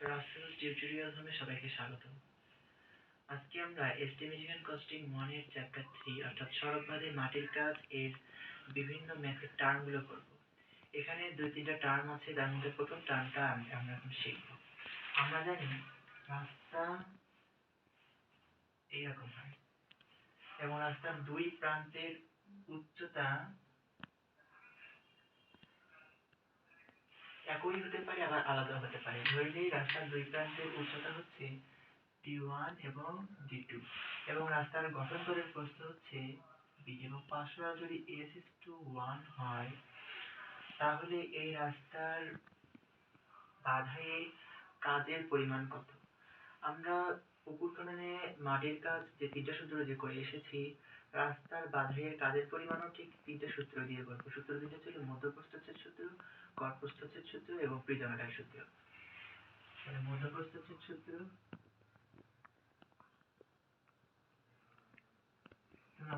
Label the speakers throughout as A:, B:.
A: Rasel tutorial সবাইকে স্বাগত আজকে আমরা এস্টিমেশন কস্টিং ওয়ানের চ্যাপ্টার অর্থাৎ মাটির কাজ এর বিভিন্ন টার্মগুলো করব এখানে দুই তিনটা টার্ম আছে মধ্যে প্রথম টার্মটা আমরা এখন শিখব। আমরা জানি রাস্তা এইরকম হয়। এবং রাস্তার দুই প্রান্তের উচ্চতা একই হতে পারে, আবার আলাদা হতে পারে। ধরে নিই, রাস্তার দুই প্রান্তের উচ্চতা হচ্ছে ডি ওয়ান এবং ডি টু এবং রাস্তার গঠন করে প্রস্থ হচ্ছে বি এবং পার্শ্বরা যদি এস ইস টু ওয়ান হয়, তাহলে এই রাস্তার বাধায়ে কাজের পরিমাণ কত? আমরা পুকুর খননে মাটির কাজ যে তিনটা সূত্র যে করে এসেছি রাস্তার বাধাইয়ের কাজের পরিমাণও ঠিক তিনটা সূত্র দিয়ে গল্প। সূত্র তিনটা ছিল মধ্যপ্রস্থচ্ছেদ সূত্র গড়প্রস্থচ্ছেদ সূত্র এবং প্রিজমেটার সূত্র। তাহলে মধ্যপ্রস্থচ্ছেদ সূত্র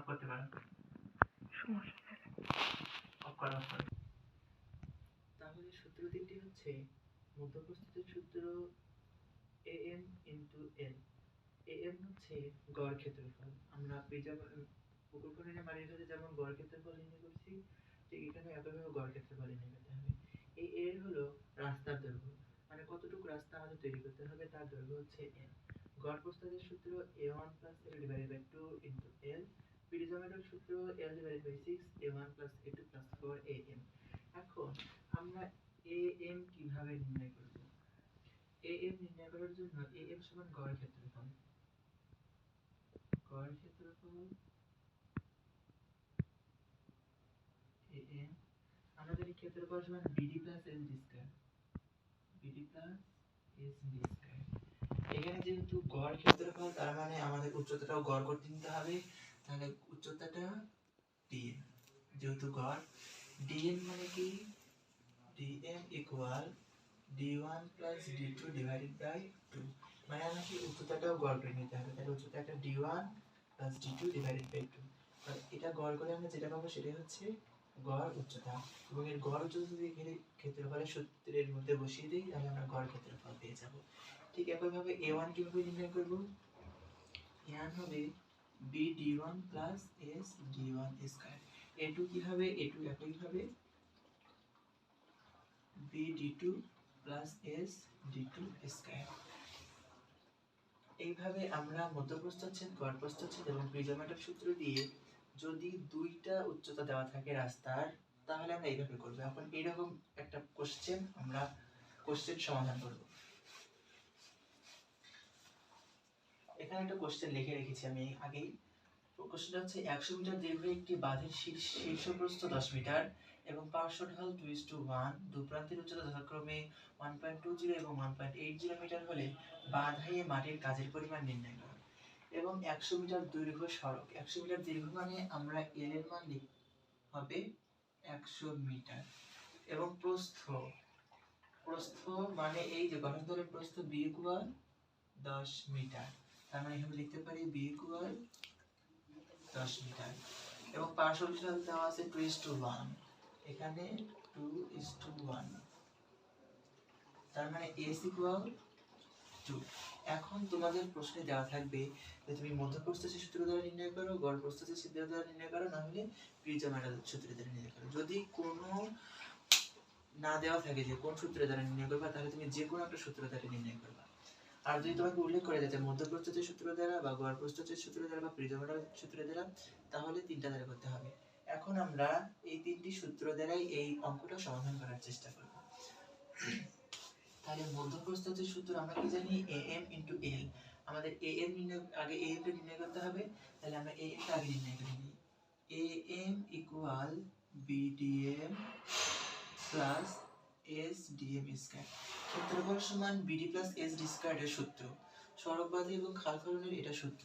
A: করতে পারো। তাহলে সূত্র তিনটি হচ্ছে মধ্যপ্রস্থচ্ছেদ সূত্র A M into L A M হচ্ছে গড় ক্ষেত্রফল। আমরা প্রিজম পুকুর মাটির কাছে যেমন গড় ক্ষেত্রফল নির্ণয় করছি, ঠিক এখানে একইভাবে গড় ক্ষেত্রফল নির্ণয় করতে হবে। এই, এর হলো রাস্তার দৈর্ঘ্য। মানে কতটুকু রাস্তা আমাদের তৈরি করতে হবে, তার দৈর্ঘ্য হচ্ছে এন গড় প্রস্থের সূত্র A one plus L divided by two into L পিরিজমেটের সূত্র L divided by six A one plus A two plus four A M এখন আমরা এ এম কীভাবে নির্ণয় করব? এ এম নির্ণয় করার জন্য এ এম সমান গড় ক্ষেত্রফল। গড় ক্ষেত্রফল এ এম জানি ক্ষেত্রফল সমান BD plus S D BD plus S D এখানে যেহেতু গড় ক্ষেত্রফল তার মানে আমাদের উচ্চতাটাও গড় করতে নিতে হবে। তাহলে উচ্চতাটা ডিএম যেহেতু গড় ডিএম মানে কি? DM equal D one plus D two divided by two মানে আমাকে উচ্চতাটাও গড় করে নিতে হবে। তাহলে উচ্চতা একটা D one plus D two divided by two এটা গড় করে আমরা যেটা পাবো সেটা হচ্ছে গড় উচ্চতা এবং এর গড় উচ্চতা যদি এখানে ক্ষেত্রফলের সূত্রের মধ্যে বসিয়ে দিই, তাহলে আমরা গড় ক্ষেত্রফল পেয়ে যাব। ঠিক একইভাবে এ ওয়ান কীভাবে নির্ণয় করব? এ হবে B D one plus S D one square A two কী হবে এ টু একইভাবে B D two plus S D two square এইভাবে আমরা মধ্যপ্রস্থচ্ছেদ, গড়প্রস্থচ্ছেদ এবং প্রিজমেটের সূত্র দিয়ে যদি দুইটা উচ্চতা দেওয়া থাকে রাস্তার, তাহলে আমরা এইভাবে করব। এখন এইরকম একটা কোশ্চেন আমরা কোশ্চেন সমাধান করব। এখানে একটা কোশ্চেন লিখে রেখেছি আমি আগেই। কোশ্চেনটা হচ্ছে, একশো মিটার দীর্ঘ একটি বাঁধের শীর্ষ, শীর্ষপ্রস্থ দশ মিটার এবং পার্শ্ব ঢাল টু ইস টু ওয়ান দু প্রান্তের উচ্চতা যথাক্রমে ওয়ান পয়েন্ট টু জিরো এবং one point eight zero metre হলে বাঁধাইয়ে মাটির কাজের পরিমাণ নির্ণয় করো। এবং একশো মিটার দৈর্ঘ্য সড়ক। একশো মিটার দীর্ঘ মানে আমরা এল এর মান লিখ হবে একশো মিটার। এবং প্রস্থ প্রস্থ মানে এই যে গঠন দলের প্রস্থ বি ইকুয়াল দশ মিটার। তার মানে এখানে লিখতে পারি বি ইকুয়াল দশ মিটার। এবং পার্শ্ব ঢাল দেওয়া আছে টু ইস টু ওয়ান এখানে টু ইস টু ওয়ান তার মানে এস ইকুয়াল টু এখন তোমাদের প্রশ্নে দেওয়া থাকবে যে তুমি মধ্যপ্রস্থের সূত্র দ্বারা নির্ণয় করো গড় প্রস্থের সূত্র দ্বারা নির্ণয় করো না হলে প্রিজমেটাল সূত্র দ্বারা নির্ণয় করো। যদি কোনো না দেওয়া থাকে যে কোন সূত্র দ্বারা নির্ণয় করবা, তাহলে তুমি যে কোনো একটা সূত্র দ্বারা নির্ণয় করবা। আর যদি তোমাকে উল্লেখ করে দেয় যে মধ্যপ্রস্থের সূত্র দ্বারা বা গড় প্রস্থের সূত্র দ্বারা বা প্রিজমেটাল সূত্র দ্বারা, তাহলে তিনটা দ্বারা করতে হবে। এখন আমরা এই তিনটি সূত্র দ্বারাই এই অঙ্কটা সমাধান করার চেষ্টা করব। তাহলে মধ্যপ্রস্থের সূত্র আমরা কি জানি? এ এম ইন্টু এল আমাদের এ এম আগে এ এম টা নির্ণয় করতে হবে, তাহলে আমরা এ এম টা আগে নির্ণয় করে নিই। A M equal B D M plus S D M square ক্ষেত্রফল সমান BD plus S D square এর সূত্র। সড়ক বাঁধে এবং খাল খননের এটা সূত্র।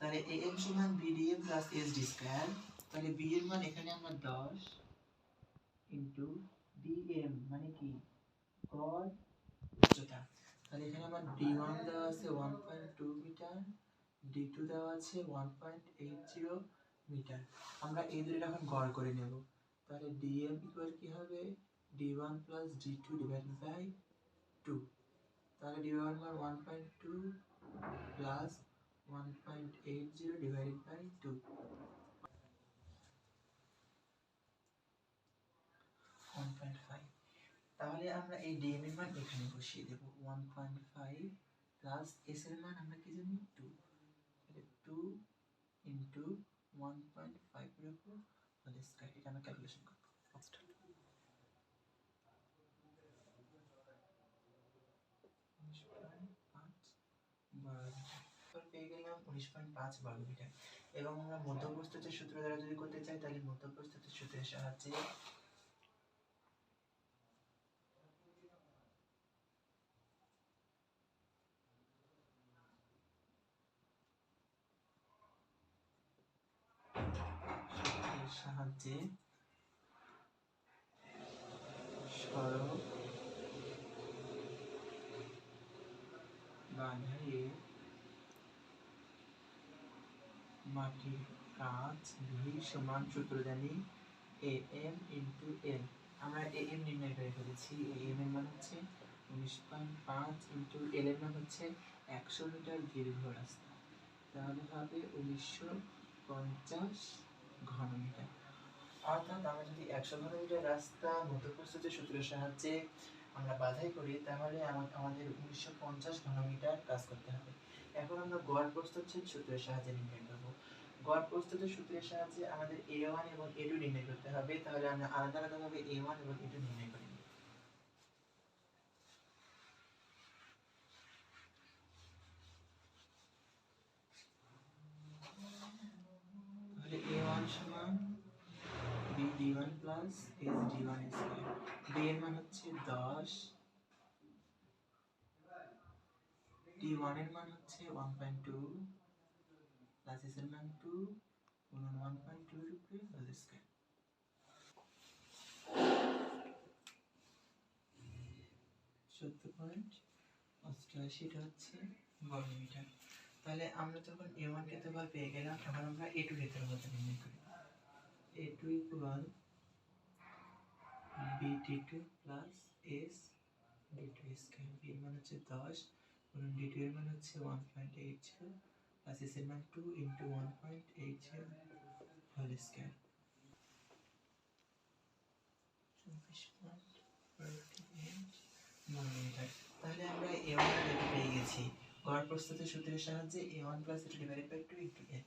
A: তাহলে এ এম সমান BD M plus S D square তাহলে বি এর মান এখানে আমরা দশ ইন্টু ডি এম মানে কি? গড় উচ্চতা। তাহলে এখানে আমার ডি ওয়ান দেওয়া আছে one point two metre D two দেওয়া আছে one point eight zero metre. আমরা এই দুটো এখন গড় করে নেব। তাহলে ডি এম ইকুয়াল কি হবে? D one plus D two divided by two তাহলে ডি ওয়ান মান one point two plus one point eight zero divided by two one point five তাহলে আমরা এই ডিএম এর মান এখানে বসিয়ে দেব one point five plus S এর মান আমরা কি জানি? টু তাহলে two into one point five রাখব হোল স্কয়ার এটা আমরা ক্যালকুলেশন করব। মিটার। এবং আমরা মধ্যপ্রস্থের সূত্র দ্বারা যদি করতে চাই, তাহলে মধ্যপ্রস্থের সূত্রের সাহায্যে সূত্রের সাহায্যে সড়ক বাঁধাইয়ে মাটির কাজ ভি সমান সূত্র জানি এ এম ইন্টু এল আমরা এ এম নির্ণয় করে ফেলেছি। এ এম এর মান হচ্ছে উনিশ পয়েন্ট পাঁচ ইন্টু এল এর মান হচ্ছে একশো মিটার দীর্ঘ রাস্তা। তাহলে হবে উনিশশো পঞ্চাশ ঘন মিটার অর্থাৎ আমরা যদি একশো ঘনমিটার রাস্তা রাস্তা মধ্যপ্রস্থিত সূত্রের সাহায্যে আমরা বাধাই করি, তাহলে আমা- আমাদের উনিশশো পঞ্চাশ ঘনমিটার কাজ করতে হবে। এখন আমরা গড় প্রস্তুচ্ছেদ সূত্রের সাহায্যে নির্ণয় করব। গড় প্রস্তুতের সূত্রের সাহায্যে আমাদের এ ওয়ান এবং এ টু নির্ণয় করতে হবে। তাহলে আমরা আলাদা আলাদাভাবে এ ওয়ান এবং এ টু নির্ণয় করে নিই তাহলে এ ওয়ান সমান B D one plus D one square B এর মান হচ্ছে দশ ডি ওয়ানের মান হচ্ছে one point two plus S এর মান টু গুণন ওয়ান পয়েন্ট টু এর হোল স্কোয়ার চোদ্দ পয়েন্ট অষ্টআশি এটা হচ্ছে বর্গ মিটার তাহলে আমরা যখন এ ওয়ান ক্ষেত্রফল পেয়ে গেলাম এখন আমরা এ টু ক্ষেত্রফলটা নির্ণয় করি A two equal B T two plus S D two square B এর মান হচ্ছে দশ গুণন ডি টু এর মান হচ্ছে one point eight zero plus S এর মান two into one point eight zero whole square চব্বিশ পয়েন্ট এইট মিটার তাহলে আমরা এ ওয়ান রেখে পেয়ে গেছি। গড় প্রস্তুতের সূত্রের সাহায্যে এ ওয়ান প্লাস এটা divided by two into A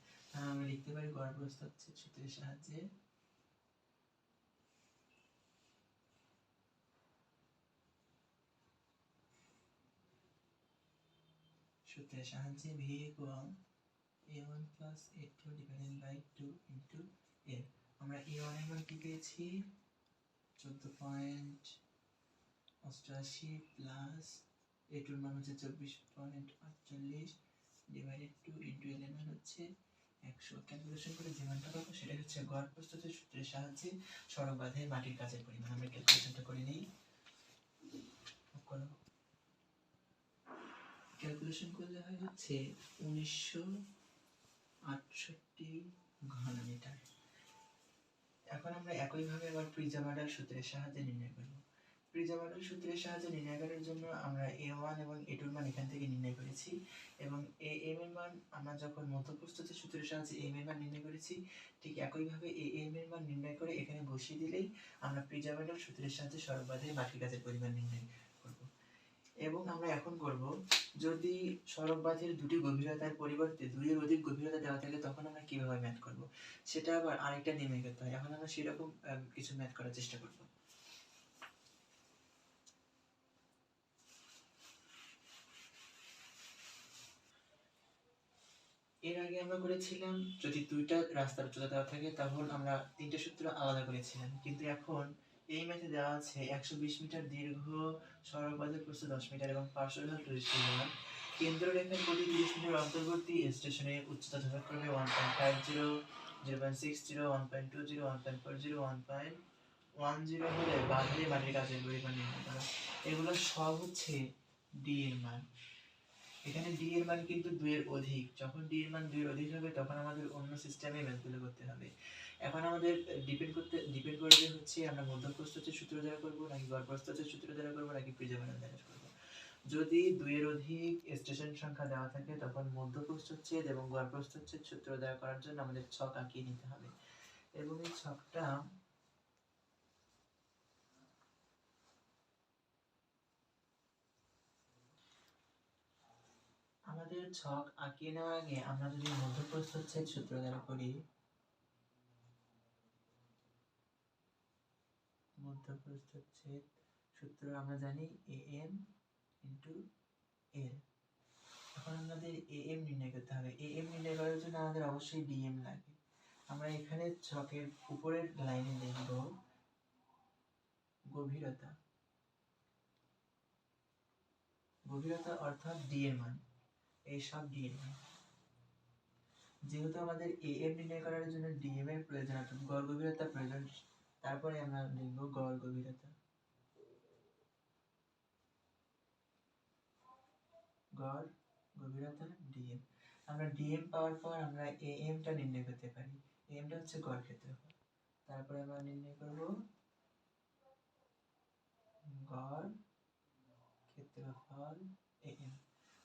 A: আমরা লিখতে পারি গড় প্রস্তুত সূত্রের সাহায্যে সূত্রের সাহায্যে V equal A one plus A two divided by two into A আমরা এ ওয়ানের মান কি পেয়েছি? চোদ্দ পয়েন্ট অষ্টআশি প্লাস এ টুর মান হচ্ছে চব্বিশ পয়েন্ট আটচল্লিশ ডিভাইডেড টু ইন্টু এল এর মান হচ্ছে একশো। ক্যালকুলেশন করে যে মানটা পাবো? সেটা হচ্ছে গড় প্রস্তুতের সূত্রের সাহায্যে সড়ক বাঁধে মাটির কাজের পরিমাণ। আমরা ক্যালকুলেশনটা করে নিই। ক্যালকুলেশন করলে হয় হচ্ছে উনিশশো আটষট্টি ঘন মিটার এখন আমরা একইভাবে আবার প্রিজামাডাল সূত্রের সাহায্যে নির্ণয় করব। প্রিজামাডাল সূত্রের সাহায্যে নির্ণয় করার জন্য আমরা এ ওয়ান এবং এ টুর মান এখান থেকে নির্ণয় করেছি এবং এ এম এর মান আমরা যখন মধ্যপ্রস্তুতের সূত্রের সাহায্যে এম এর মান নির্ণয় করেছি, ঠিক একইভাবে এ এম এর মান নির্ণয় করে এখানে বসিয়ে দিলেই আমরা প্রিজামাডাল সূত্রের সাহায্যে সর্বাধে মাটির কাজের পরিমাণ নির্ণয় এবং আমরা এখন করব, যদি সড়ক বাঁধের দুটি গভীরতার পরিবর্তে দুইয়ের অধিক গভীরতা দেওয়া থাকে, তখন আমরা কীভাবে ম্যাথ করব? সেটা আবার আরেকটা নিয়মে করতে হয়। এখন আমরা সেরকম কিছু ম্যাথ করার চেষ্টা করব। এর আগে আমরা করেছিলাম, যদি দুইটা রাস্তার উচ্চতা দেওয়া থাকে, তখন আমরা তিনটে সূত্র আলাদা করেছিলাম। কিন্তু এখন এই ম্যাথে দেওয়া আছে একশো বিশ মিটার দীর্ঘ সড়ক বাঁধের প্রস্থ দশ মিটার এবং পাঁচশো পার্শ্বল টুরিস্ট কেন্দ্র রেখার প্রতি তিরিশ মিটার অন্তর্বর্তী স্টেশনে উচ্চতা যথাক্রমে one point five zero zero point six zero one point two zero one point four zero one point one zero হলে বাঁধে মাটির কাজের পরিমাণ নির্ণয় করা। এগুলো সব হচ্ছে ডি এর মান। এখানে ডি এর মান কিন্তু দুইয়ের অধিক। যখন ডি এর মান দুইয়ের অধিক হবে, তখন আমাদের অন্য সিস্টেমে ম্যাথগুলো করতে হবে। এখন আমাদের ডিপেন্ড করতে ডিপেন্ড করবে হচ্ছে আমরা মধ্যপ্রস্থের সূত্র দ্বারা করব, নাকি গড়প্রস্থের সূত্র দ্বারা করব, নাকি প্রিজামের দ্বারা করব। যদি দুইয়ের অধিক স্টেশন সংখ্যা দেওয়া থাকে, তখন মধ্যপ্রস্থচ্ছেদ এবং গড় প্রস্থচ্ছেদ সূত্র দেওয়া করার জন্য আমাদের ছক আঁকিয়ে নিতে হবে। এবং এই ছকটা আমাদের ছক আঁকিয়ে নেওয়ার আগে আমরা যদি মধ্যপ্রস্থচ্ছেদ সূত্র দ্বারা করি মধ্যপ্রস্থচ্ছেদ সূত্র আমরা জানি এ এম ইন্টু এল এখন আমাদের এ এম নির্ণয় করতে হবে। এ এম নির্ণয় করার জন্য আমাদের অবশ্যই ডিএম লাগে। আমরা এখানে ছকের উপরের লাইনে লিখব গভীরতা। গভীরতা অর্থাৎ ডি এর মান। এই সব ডি এর মান। যেহেতু আমাদের এ এম নির্ণয় করার জন্য ডিএম এর প্রয়োজন অর্থাৎ গড় গভীরতা প্রয়োজন তারপরে আমরা লিখব গড় গভীরতা। গড় গভীরতা ডিএম আমরা ডিএম পাওয়ার পর আমরা এএম টা নির্ণয় করতে পারি। এএম টা হচ্ছে গড় ক্ষেত্রফল। তারপরে আমরা নির্ণয় করব গড় ক্ষেত্রফল এএম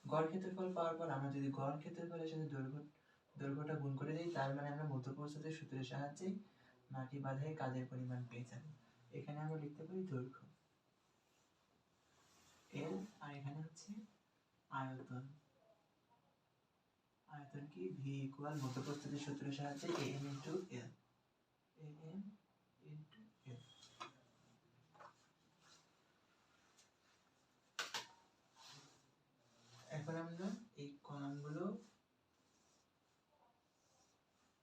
A: গড় ক্ষেত্রফল পাওয়ার পর আমরা যদি গড় ক্ষেত্রফলের সাথে দৈর্ঘ্য, দৈর্ঘ্যটা গুণ করে দিই, তার মানে আমরা মধ্যপ্রস্থদের সূত্রের সাহায্যে মাটি বাঁধায় কাজের পরিমাণ পেয়ে যাব। এখানে আমরা লিখতে পারি দৈর্ঘ্য। এল আর এখানে হচ্ছে আয়তন। আয়তন কি? ভি ইকুয়াল মধ্যপ্রস্থদের সূত্রের সাহায্যে A M into L A M into L এখন আমরা এই কলামগুলো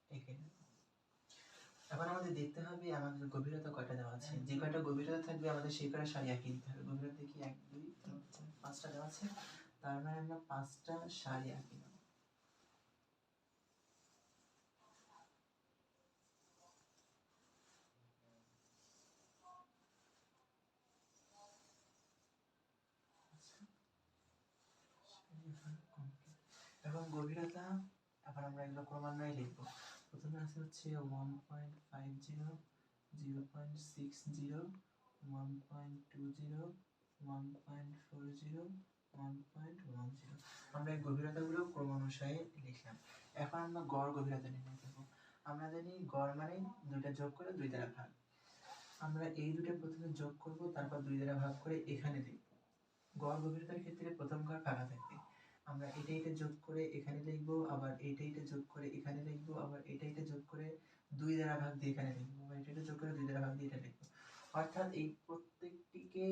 A: এঁকে নেব। এখন আমাদের দেখতে হবে আমাদের গভীরতা কয়টা দেওয়া আছে। যে কয়টা গভীরতা থাকবে আমাদের সেই কয়টা সারি আঁকিয়ে দিতে হবে। গভীরতা কি? এক, দুই, তিন, চার, পাঁচটা দেওয়া আছে। তার মানে আমরা পাঁচটা সারি আঁকি নেব এবং গভীরতা এখন আমরা এগুলো ক্রমান্বয়ে লিখব। প্রথমে আছে হচ্ছে one point five zero zero point six zero one point two zero one point four zero one point one zero আমরা এই গভীরতাগুলো ক্রমানুসারে লিখলাম। এখন আমরা গড় গভীরতা নির্ণয় করব। আমরা জানি গড় মানে দুইটা যোগ করে দুই দ্বারা ভাগ। আমরা এই দুটো প্রথমে যোগ করব, তারপর দুই দ্বারা ভাগ করে এখানে দেখব গড় গভীরতার ক্ষেত্রে প্রথম ঘর ফাঁকা থাকবে। আমরা এটা এটা যোগ করে এখানে লিখব, আবার এটা এটা যোগ করে এখানে লিখব, আবার এটা এটা যোগ করে দুই দ্বারা ভাগ দিয়ে এখানে লিখব, আবার এটা এটা যোগ করে দুই দ্বারা ভাগ দিয়ে এটা লিখব। অর্থাৎ এই প্রত্যেকটিকে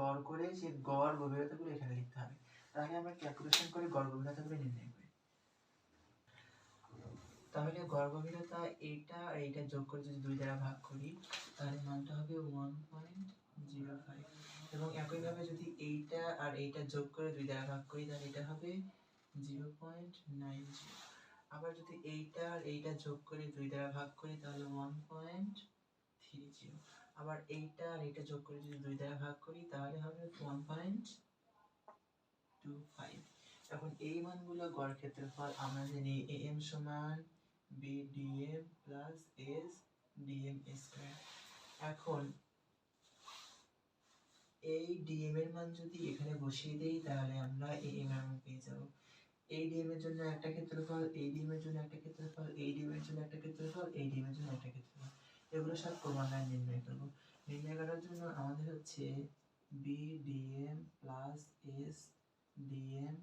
A: গড় করে সে গড় গভীরতাগুলো এখানে লিখতে হবে, তাহলে আমরা ক্যালকুলেশন করে গড় গভীরতাগুলো নির্ণয় করি। তাহলে গড় গভীরতা এইটা আর এইটা যোগ করে যদি দুই দ্বারা ভাগ করি, তাহলে মানটা হবে ওয়ান পয়েন্ট জিরো ফাইভ এবং একইভাবে যদি এইটা আর এইটা যোগ করে দুই দ্বারা ভাগ করি, তাহলে এটা হবে জিরো পয়েন্ট নাইন জিরো। আবার যদি এইটা আর এইটা যোগ করে দুই দ্বারা ভাগ করি, তাহলে ওয়ান পয়েন্ট থ্রি জিরো আবার এইটা আর এইটা যোগ করে যদি দুই দ্বারা ভাগ করি, তাহলে হবে ওয়ান পয়েন্ট টু ফাইভ এখন এই মানগুলো গড় ক্ষেত্রফল আমরা জানি এ এম সমান B DM plus S DM square এখন এই ডিএম এর মান যদি এখানে বসিয়ে দেই, তাহলে আমরা এই এম এর মান পেয়ে যাব। এই ডিএম এর জন্য একটা ক্ষেত্রফল এই ডিএম এর জন্য একটা ক্ষেত্রফল এই ডিএম এর জন্য একটা ক্ষেত্রফল এই ডিএম এর জন্য একটা ক্ষেত্রফল। এগুলো সব ক্রমান্বয়ে নির্ণয় করব। নির্ণয় করার জন্য আমাদের হচ্ছে B DM plus S DM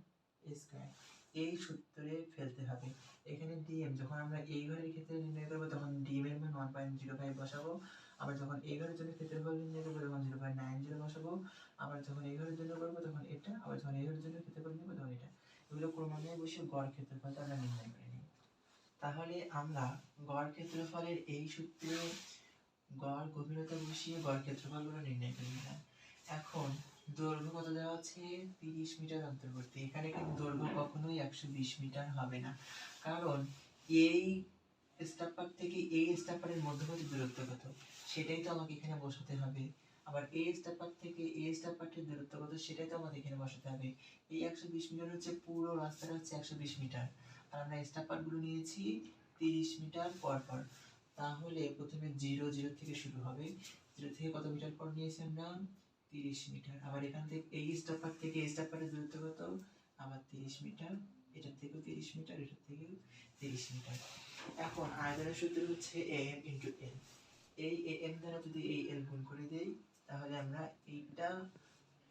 A: square এই সূত্রে ফেলতে হবে। এখানে ডিএম যখন আমরা এই ঘরের ক্ষেত্রে নির্ণয় করব, তখন ডিএম এর মান ওয়ান পয়েন্ট জিরো ফাইভ বসাবো। আবার যখন এই ঘরের জন্য ক্ষেত্রফল নির্ণয় করব, তখন জিরো পয়েন্ট নাইন জিরো বসাবো। আবার যখন এই ঘরের জন্য করব, তখন এটা, আবার যখন এই ঘরের জন্য ক্ষেত্রফল নিবো তখন এটা। এগুলো ক্রমান্বয়ে বসে গড় ক্ষেত্রফলটা আমরা নির্ণয় করে নিই। তাহলে আমরা গড় ক্ষেত্রফলের এই সূত্রে গড় গভীরতা বসিয়ে গড় ক্ষেত্রফলগুলো নির্ণয় করে নিলাম। এখন দৈর্ঘ্য কত দেওয়া আছে? তিরিশ মিটার অন্তর্বর্তী। এখানে কিন্তু দৈর্ঘ্য কখনোই একশো বিশ মিটার হবে না। কারণ এই স্টাপার থেকে এই স্টাপারের মধ্যবর্তী দূরত্ব কত? সেটাই তো আমাকে এখানে বসাতে হবে। আবার এই স্টাপার থেকে এই স্টাপারটির দূরত্ব কত? সেটাই তো আমাদের এখানে বসাতে হবে। এই একশো বিশ মিটার হচ্ছে পুরো রাস্তাটা হচ্ছে একশো বিশ মিটার। আর আমরা স্টাপারগুলো নিয়েছি তিরিশ মিটার পর পর। তাহলে প্রথমে জিরো জিরো থেকে শুরু হবে। জিরো থেকে কত মিটার পর নিয়েছি আমরা? তিরিশ মিটার। আবার এখান থেকে এই স্টাপার থেকে এই স্টাপারের দূরত্ব কত? আবার তিরিশ মিটার, এটার থেকেও তিরিশ মিটার, এটার থেকেও তিরিশ মিটার। এখন আয়তনের সূত্র হচ্ছে এ এম ইন্টু এল এই এ এম দ্বারা যদি এই এল গুণ করে দেই, তাহলে আমরা এইটা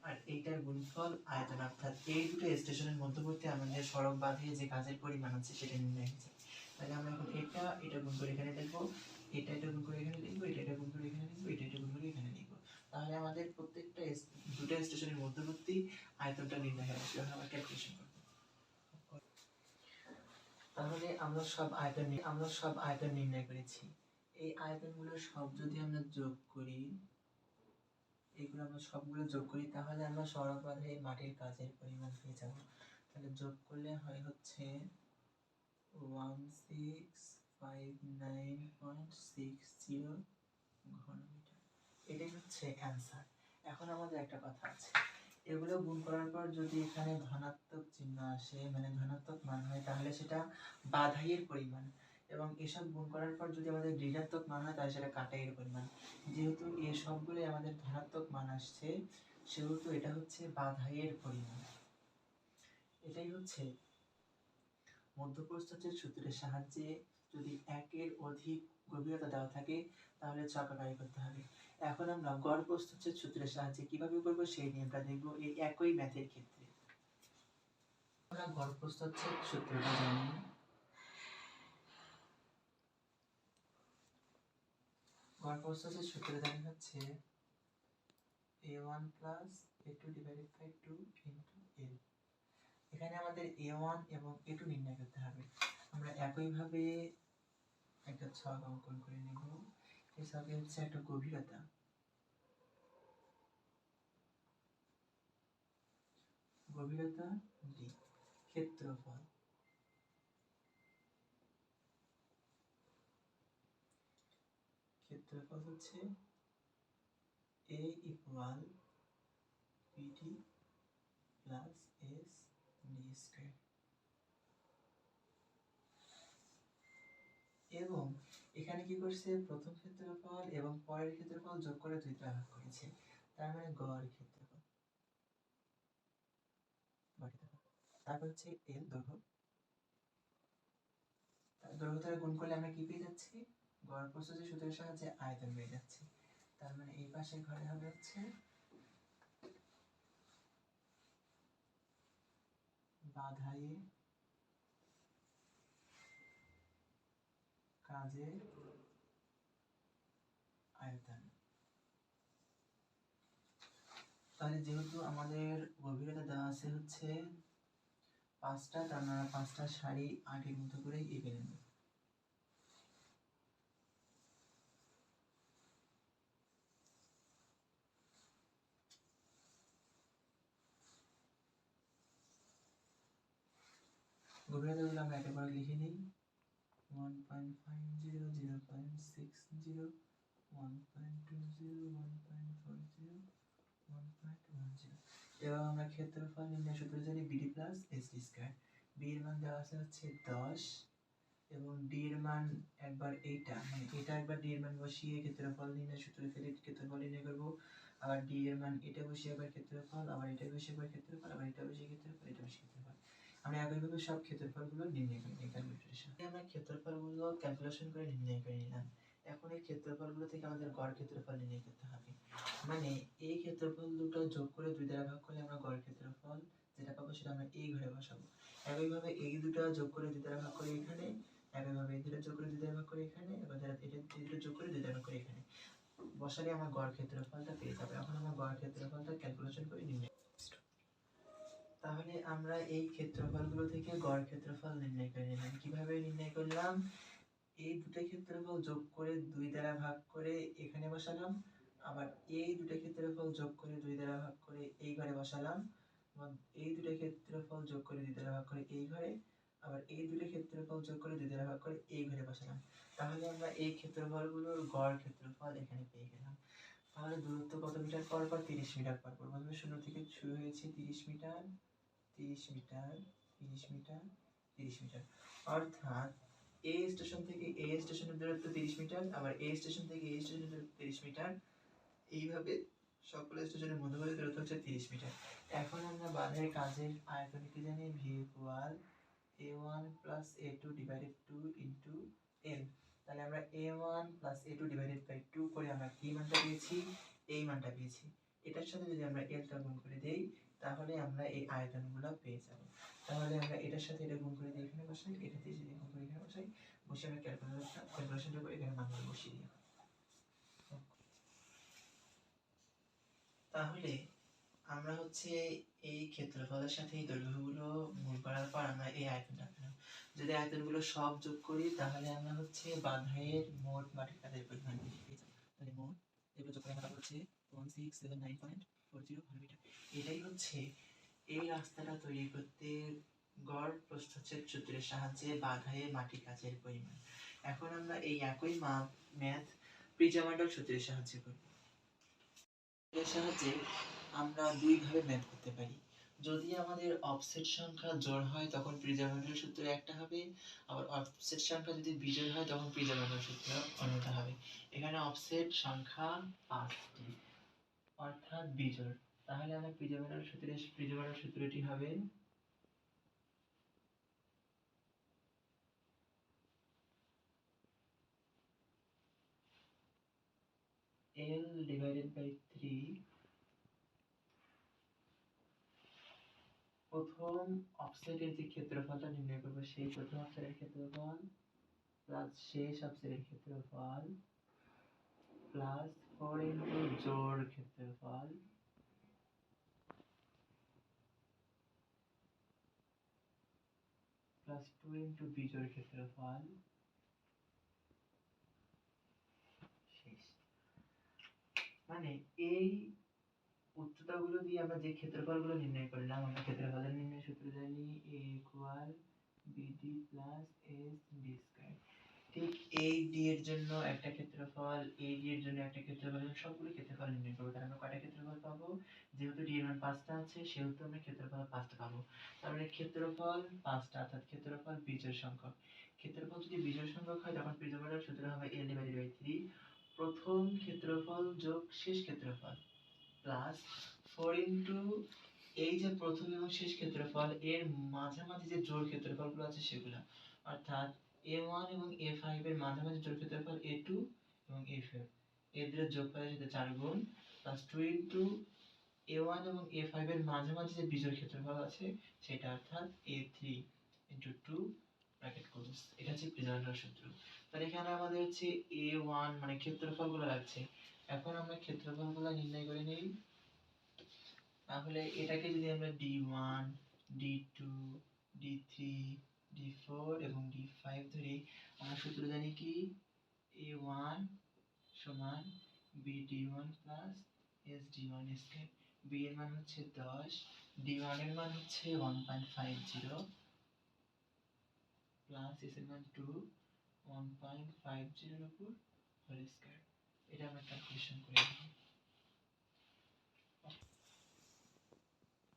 A: আর এইটার গুণফল আয়তন, অর্থাৎ এই দুটো স্টেশনের মধ্যবর্তী আমাদের সড়ক বাঁধে যে কাজের পরিমাণ আছে, সেটা নির্ণয় হয়েছে তাহলে আমরা এখন এটা এটা গুণ করে এখানে লিখব, এটা এটা গুণ করে এখানে লিখব, এটা এটা গুণ করে এখানে লিখব, এটা এটা গুণ করে এখানে লিখব। তাহলে আমাদের প্রত্যেকটা দুটো স্টেশনের মধ্যবর্তী আয়তনটা নির্ণয় আসবে এখন আমরা ক্যালকুলেশন করব। তাহলে আমরা সব আয়তন আমরা সব আয়তন নির্ণয় করেছি। এই আয়তনগুলো সব যদি আমরা যোগ করি, এগুলো আমরা সবগুলো যোগ করি, তাহলে আমরা সড়ক বাঁধে মাটির কাজের পরিমাণ পেয়ে যাব। তাহলে যোগ করলে হয় হচ্ছে one six five nine point six zero ঘনমিটার এটাই হচ্ছে অ্যান্সার এখন আমাদের একটা কথা আছে। এগুলো গুণ করার পর যদি এখানে ধনাত্মক চিহ্ন আসে মানে ধনাত্মক মান হয়, তাহলে সেটা বাধাইয়ের পরিমাণ। এবং এসব গুণ করার পর যদি আমাদের ঋণাত্মক মান হয়, তাহলে সেটা কাটাইয়ের পরিমাণ। যেহেতু এই সবগুলোই আমাদের ধনাত্মক মান আসছে, সেহেতু এটা হচ্ছে বাধাইয়ের পরিমাণ। এটাই হচ্ছে মধ্যপ্রস্থের সূত্রের সাহায্যে যদি একের অধিক গভীরতা দেওয়া থাকে, তাহলে চকাকারি করতে হবে। এখন আমরা গড় প্রস্থচ্ছেদ সূত্রের সাহায্যে কীভাবে করব সেই নিয়মটা দেখব এই একই ম্যাথের ক্ষেত্রে। আমরা গড় প্রস্থচ্ছেদ সূত্রটা জানি। গড় প্রস্থচ্ছেদ সূত্র জানি হচ্ছে A one plus A two divided by two into L এখানে আমাদের এ ওয়ান এবং এ টু নির্ণয় করতে হবে। আমরা একইভাবে একটা ছক অঙ্কন করে নেব। এই ছকে হচ্ছে একটা গভীরতা। গভীরতা ডি ক্ষেত্রফল। ক্ষেত্রফল হচ্ছে A equal PD plus S D square এবং এখানে কি করছে? প্রথম ক্ষেত্রফল এবং পরের ক্ষেত্রফল যোগ করে দুই দ্বারা ভাগ করেছে। তার মানে গড় ক্ষেত্রফল। তারপর হচ্ছে এল দৈর্ঘ্য। দৈর্ঘ্য দ্বারা গুণ করলে আমরা কি পেয়ে যাচ্ছি? গড় প্রস্থের সূত্রের সাহায্যে আয়তন পেয়ে যাচ্ছি। তার মানে এই পাশে ঘরে হবে হচ্ছে বাধায়ে কাজের আয়তন তাহলে যেহেতু আমাদের গভীরতা দেওয়া আছে হচ্ছে পাঁচটা, তার মানে পাঁচটা শাড়ি আগের মতো করে এঁকে নেব। গভীরতাগুলো আমরা একের পর লিখে নিই। জিরো এবং আমরা ক্ষেত্রফল নির্ণয় সূত্র জানি BD plus S D square B এর মান দেওয়া আছে হচ্ছে দশ, এবং ডি এর মান একবার এইটা মানে এটা একবার ডি এর মান বসিয়ে ক্ষেত্রফল নির্ণয় সূত্র ফেলে ক্ষেত্রফল নির্ণয় করব। আবার ডি এর মান এটা বসিয়ে একবার ক্ষেত্রফল, আবার এটা বসিয়ে একবার ক্ষেত্রফল, আবার এটা বসিয়ে ক্ষেত্রফল, এটা বসিয়ে ক্ষেত্রফল। আমরা একইভাবে সব ক্ষেত্রফলগুলো নির্ণয় করে ক্যালকুলেটরের সাহায্যে আমরা ক্ষেত্রফলগুলো ক্যালকুলেশন করে নির্ণয় করে নিলাম। এখন এই ক্ষেত্রফলগুলো থেকে আমাদের গড় ক্ষেত্রফল নির্ণয় করতে হবে। মানে এই ক্ষেত্রফল দুটো যোগ করে দুই দ্বারা ভাগ করলে আমরা গড় ক্ষেত্রফল যেটা পাবো সেটা আমরা এই ঘরে বসাবো। একইভাবে এই দুটো যোগ করে দুই দ্বারা ভাগ করে এখানে, একইভাবে এই দুটো যোগ করে দুই দ্বারা ভাগ করে এখানে দ্বারা এটা এই দুটো যোগ করে দুই দ্বারা ভাগ করে এখানে। বসালে আমার গড় ক্ষেত্রফলটা পেয়ে যাব। এখন আমরা গড় ক্ষেত্রফলটা ক্যালকুলেশন করে নির্ণয় তাহলে আমরা এই ক্ষেত্রফলগুলো থেকে গড় ক্ষেত্রফল নির্ণয় করে নিলাম। কীভাবে নির্ণয় করলাম? এই দুটো ক্ষেত্রফল যোগ করে দুই দ্বারা ভাগ করে এখানে বসালাম। আবার এই দুটো ক্ষেত্রফল যোগ করে দুই দ্বারা ভাগ করে এই ঘরে বসালাম। এবং এই দুটো ক্ষেত্রফল যোগ করে দুই দ্বারা ভাগ করে এই ঘরে, আবার এই দুটো ক্ষেত্রফল যোগ করে দুই দ্বারা ভাগ করে এই ঘরে বসালাম। তাহলে আমরা এই ক্ষেত্রফলগুলোর গড় ক্ষেত্রফল এখানে পেয়ে গেলাম। তাহলে দূরত্ব কত মিটার? পর পর তিরিশ মিটার, পর পর প্রথমে শূন্য থেকে শুরু হয়েছে তিরিশ মিটার তিরিশ মিটার তিরিশ মিটার তিরিশ মিটার। অর্থাৎ এ স্টেশন থেকে এ স্টেশনের দূরত্ব তিরিশ মিটার, আবার এ স্টেশন থেকে এ স্টেশনের দূরত্ব তিরিশ মিটার। এইভাবে সকল স্টেশনের মধ্যবর্তী দূরত্ব হচ্ছে তিরিশ মিটার। এখন আমরা বাঁধের কাজের আয়তন কি জানি? V equal A one plus A two divided two into L তাহলে আমরা A one plus A two divided by two করে আমরা কি মানটা পেয়েছি? এই মানটা পেয়েছি। এটার সাথে যদি আমরা এলটা গুণ করে দেই, তাহলে আমরা এই আয়তনগুলো পেয়ে যাব। তাহলে আমরা এটার সাথে এটা গুণ করে দিই এখানে বসাই এটাতে যদি গুণ করে এখানে বসাই, বসে আমরা ক্যালকুলেশনটা ক্যালকুলেশনটা করে এখানে মানগুলো বসিয়ে দিই। তাহলে আমরা হচ্ছে এই ক্ষেত্রফলের সাথে এই দৈর্ঘ্যগুলো গুণ করার পর আমরা এই আয়তনটা যদি আয়তনগুলো সব যোগ করি, তাহলে আমরা হচ্ছে বাঁধের মোট মাটির কাজের পরিমাণ তাহলে মোট এগুলো যোগ আমরা হচ্ছে one six seven nine point four zero metre এটাই হচ্ছে এই রাস্তাটা তৈরি করতে গড় প্রস্থচ্ছেদ সূত্রের সাহায্যে বাঁধায়ে মাটি কাজের পরিমাণ। এখন আমরা এই একই ম্যাথ প্রিজামন্ডল সূত্রের সাহায্যে করব। এর সাহায্যে আমরা দুইভাবে ম্যাথ করতে পারি। যদি আমাদের অফসেট সংখ্যা জোড় হয়, তখন প্রিজামন্ডল সূত্র একটা হবে। আবার অফসেট সংখ্যা যদি বিজোড় হয়, তখন প্রিজামন্ডল সূত্র অন্যটা হবে। এখানে অফসেট সংখ্যা পাঁচটি অর্থাৎ বিজোড়। তাহলে আমরা প্রিজামন্ডল সূত্রের প্রিজামন্ডল সূত্রটি হবে L divided by 3 প্রথম অফসেটের যে ক্ষেত্রফলটা নির্ণয় করব, সেই প্রথম অফসেটের ক্ষেত্রফল প্লাস শেষ অফসেটের ক্ষেত্রফল প্লাস ফোর ইন্টু জোড় ক্ষেত্রফল প্লাস টু ইন্টু বিজোড় ক্ষেত্রফল শেষ। মানে এই উচ্চতাগুলো দিয়ে আমরা যে ক্ষেত্রফলগুলো নির্ণয় করলাম, আমরা ক্ষেত্রফলের নির্ণয় সূত্র জানি A equal BD plus S D square ঠিক এই ডি এর জন্য একটা ক্ষেত্রফল এই ডি এর জন্য একটা ক্ষেত্রফল সবগুলো ক্ষেত্রফল নির্ণয় করব। তাহলে আমরা কয়টা ক্ষেত্রফল পাবো? যেহেতু ডি এর মান পাঁচটা আছে, সেহেতু আমরা ক্ষেত্রফল পাঁচটা পাবো। তার মানে ক্ষেত্রফল পাঁচটা, অর্থাৎ ক্ষেত্রফল বিজোড় সংখ্যক। ক্ষেত্রফল যদি বিজোড় সংখ্যক হয়, তখন প্রিজমের সূত্র হবে এল ডিভাইডেড বাই থ্রি প্রথম ক্ষেত্রফল যোগ শেষ ক্ষেত্রফল। প্লাস ফোর ইন্টু এই যে প্রথম এবং শেষ ক্ষেত্রফল, এর মাঝামাঝি যে জোড় ক্ষেত্রফলগুলো আছে সেগুলো। অর্থাৎ এ ওয়ান এবং এ ফাইভ এর মাঝামাঝি জোড় ক্ষেত্রফল এ টু এবং এ ফাইভ এদের যোগফলের সাথে চার গুণ plus two into A one এবং এ ফাইভ এর মাঝামাঝি যে বিজোড় ক্ষেত্রফল আছে, সেটা অর্থাৎ A three into two bracket close এটা হচ্ছে প্রিজমেন্টাল সূত্র। তাহলে এখানে আমাদের হচ্ছে এ ওয়ান মানে ক্ষেত্রফলগুলো লাগছে। এখন আমরা ক্ষেত্রফলগুলো নির্ণয় করে নিই। তাহলে এটাকে যদি আমরা D one D two D three D four এবং ডি ফাইভ ধরি, আমরা সূত্র জানি কি? এ ওয়ান সমান B D one plus S D one square B এর মান হচ্ছে দশ ডি ওয়ানের মান হচ্ছে one point five zero plus S এর মান টু ওয়ান পয়েন্ট ফাইভ জিরোর উপর হোল স্কোয়ার এটা আমরা ক্যালকুলেশন করে নেব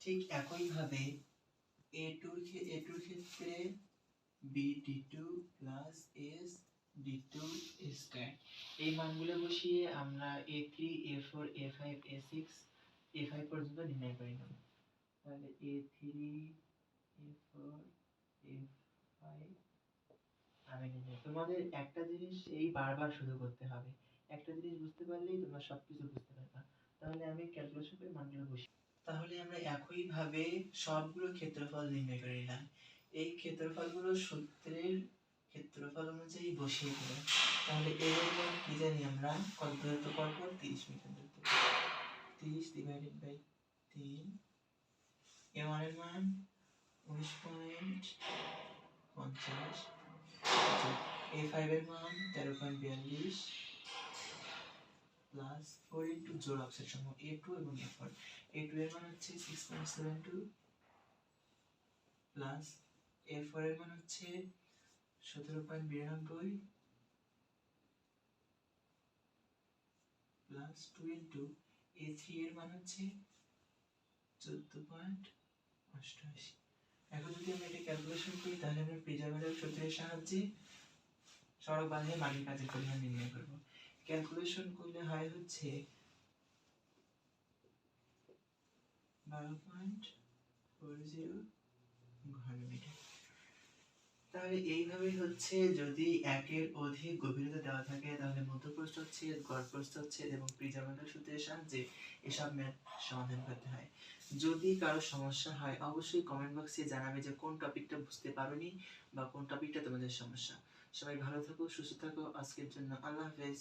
A: ঠিক একইভাবে এ টুর এ টুর ক্ষেত্রে B D two plus S D two square এই মানগুলো বসিয়ে আমরা A three A four A five A six A five পর্যন্ত নির্ণয় করে নেব। তাহলে A three A four A five আমি নির্ণয় তোমাদের একটা জিনিস এই বারবার শুরু করতে হবে। একটা জিনিস বুঝতে পারলেই তোমরা সবকিছু বুঝতে পারবা। তাহলে আমি ক্যালকুলেশন মানগুলো বসি। তাহলে আমরা একইভাবে সবগুলো ক্ষেত্রফল নির্ণয় করে নিলাম। এই ক্ষেত্রফলগুলো সূত্রের ক্ষেত্রফল অনুযায়ী বসিয়ে দেবো তাহলে এর কি জানি আমরা? কত দূরত্ব পাবো? তিরিশ মিটার দূরত্ব তিরিশ ডিভাইডেড বাই তিন। এ মান উনিশ পয়েন্ট পঞ্চাশ। এ ফাইভের মান তেরো পয়েন্ট বিয়াল্লিশ। প্লাস ফোর ইন্টু জোড় অফসেট সমূহ এ টু এবং এ ফোর এ টু এর মান হচ্ছে six point seven two plus A four এর মান হচ্ছে সতেরো পয়েন্ট বিরানব্বই plus two into A three এর মান হচ্ছে চোদ্দ পয়েন্ট অষ্টআশি। এখন যদি আমরা এটা ক্যালকুলেশন করি, তাহলে আমরা প্রিজার্ভেটিভ সূত্রের সাহায্যে সড়ক বাঁধে মাটির কাজের পরিমাণ নির্ণয় করব। ক্যালকুলেশন করলে হয় হচ্ছে বারো পয়েন্ট ফোর জিরো ঘনমিটার তাহলে হচ্ছে যদি একের অধিক গভীরতা দেওয়া থাকে, তাহলে মধ্যপ্রস্থচ্ছেদ গড়প্রস্থচ্ছেদ এবং প্রিজমের সূত্রের সাহায্যে এসব ম্যাথ সমাধান করতে হয়। যদি কারও সমস্যা হয়, অবশ্যই কমেন্ট বক্সে জানাবে যে কোন টপিকটা বুঝতে পারোনি বা কোন টপিকটা তোমাদের সমস্যা। সবাই ভালো থাকো, সুস্থ থাকো, আজকের জন্য আল্লাহ হাফেজ।